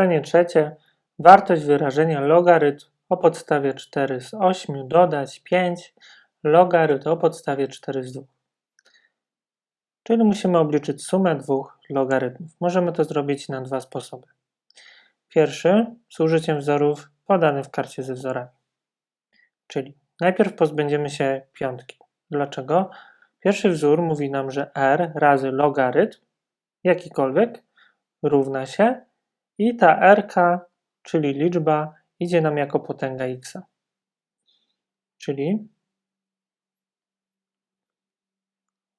Zadanie trzecie. Wartość wyrażenia logarytm o podstawie 4 z 8 dodać 5 logarytm o podstawie 4 z 2. Czyli musimy obliczyć sumę dwóch logarytmów. Możemy to zrobić na dwa sposoby. Pierwszy z użyciem wzorów podanych w karcie ze wzorami. Czyli najpierw pozbędziemy się piątki. Dlaczego? Pierwszy wzór mówi nam, że r razy logarytm jakikolwiek równa się i ta rk, czyli liczba, idzie nam jako potęga x. Czyli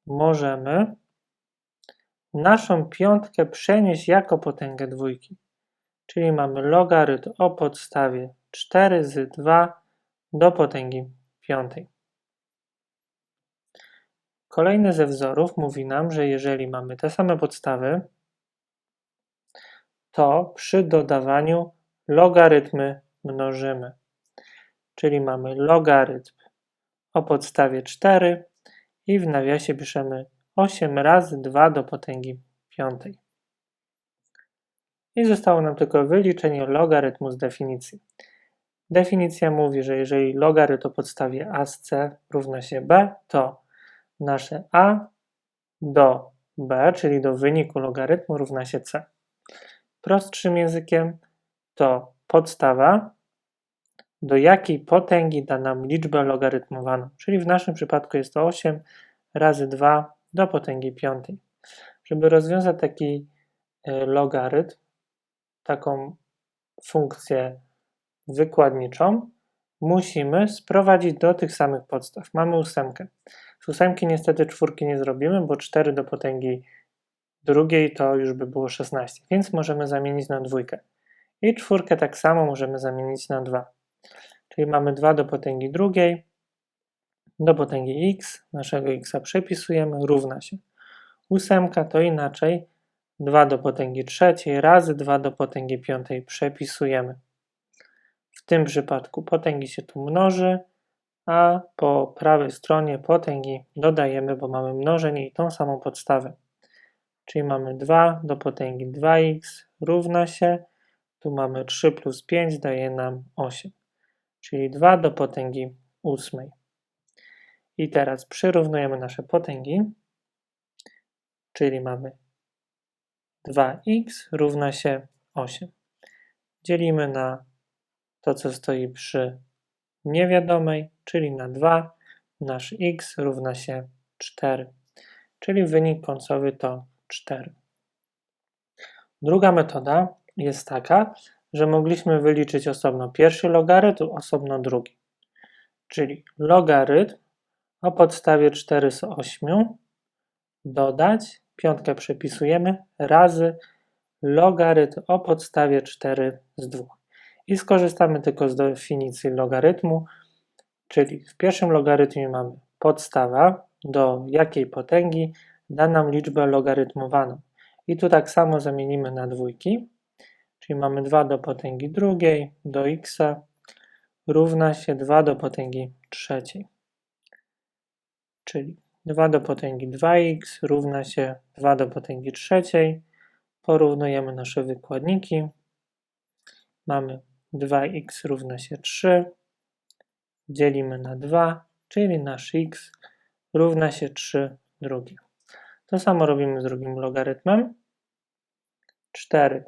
możemy naszą piątkę przenieść jako potęgę dwójki. Czyli mamy logarytm o podstawie 4 z 2 do potęgi piątej. Kolejny ze wzorów mówi nam, że jeżeli mamy te same podstawy, to przy dodawaniu logarytmy mnożymy. Czyli mamy logarytm o podstawie 4 i w nawiasie piszemy 8 razy 2 do potęgi piątej. I zostało nam tylko wyliczenie logarytmu z definicji. Definicja mówi, że jeżeli logarytm o podstawie a z c równa się b, to nasze a do b, czyli do wyniku logarytmu równa się c. Prostszym językiem to podstawa, do jakiej potęgi da nam liczbę logarytmowaną, czyli w naszym przypadku jest to 8 razy 2 do potęgi piątej. Żeby rozwiązać taki e, logarytm, taką funkcję wykładniczą, musimy sprowadzić do tych samych podstaw. Mamy ósemkę. Z ósemki niestety czwórki nie zrobimy, bo 4 do potęgi drugiej to już by było 16, więc możemy zamienić na dwójkę. I czwórkę tak samo możemy zamienić na 2. Czyli mamy 2 do potęgi drugiej, do potęgi x, naszego x przepisujemy, równa się. Ósemka to inaczej, 2 do potęgi trzeciej razy 2 do potęgi piątej przepisujemy. W tym przypadku potęgi się tu mnoży, a po prawej stronie potęgi dodajemy, bo mamy mnożenie i tą samą podstawę. Czyli mamy 2 do potęgi 2x równa się, tu mamy 3 plus 5 daje nam 8, czyli 2 do potęgi 8. I teraz przyrównujemy nasze potęgi, czyli mamy 2x równa się 8. Dzielimy na to, co stoi przy niewiadomej, czyli na 2. Nasz x równa się 4, czyli wynik końcowy to 4. Druga metoda jest taka, że mogliśmy wyliczyć osobno pierwszy logarytm, osobno drugi. Czyli logarytm o podstawie 4 z 8 dodać, piątkę przepisujemy, razy logarytm o podstawie 4 z 2. I skorzystamy tylko z definicji logarytmu, czyli w pierwszym logarytmie mamy podstawa, do jakiej potęgi da nam liczbę logarytmowaną. I tu tak samo zamienimy na dwójki, czyli mamy 2 do potęgi drugiej do x równa się 2 do potęgi trzeciej. Czyli 2 do potęgi 2x równa się 2 do potęgi trzeciej. Porównujemy nasze wykładniki. Mamy 2x równa się 3. Dzielimy na 2, czyli nasz x równa się 3 drugie. To samo robimy z drugim logarytmem. 4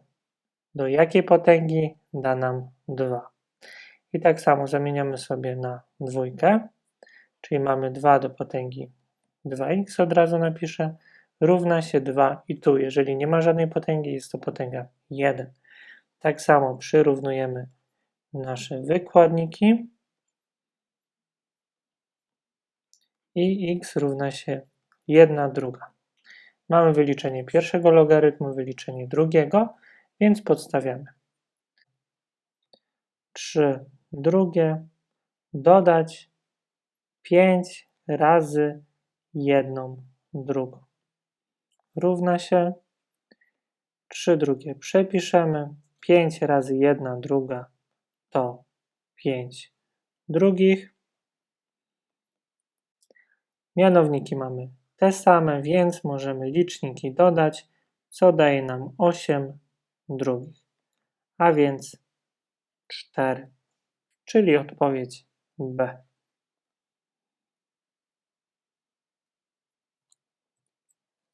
do jakiej potęgi da nam 2. I tak samo zamieniamy sobie na dwójkę, czyli mamy 2 do potęgi 2x od razu napiszę, równa się 2 i tu, jeżeli nie ma żadnej potęgi, jest to potęga 1. Tak samo przyrównujemy nasze wykładniki i x równa się 1 druga. Mamy wyliczenie pierwszego logarytmu, wyliczenie drugiego, więc podstawiamy. 3 drugie dodać 5 razy 1 drugą. Równa się 3 drugie przepiszemy. 5 razy 1 druga to 5 drugich. Mianowniki mamy te same, więc możemy liczniki dodać, co daje nam 8 drugich. a więc 4, czyli odpowiedź B.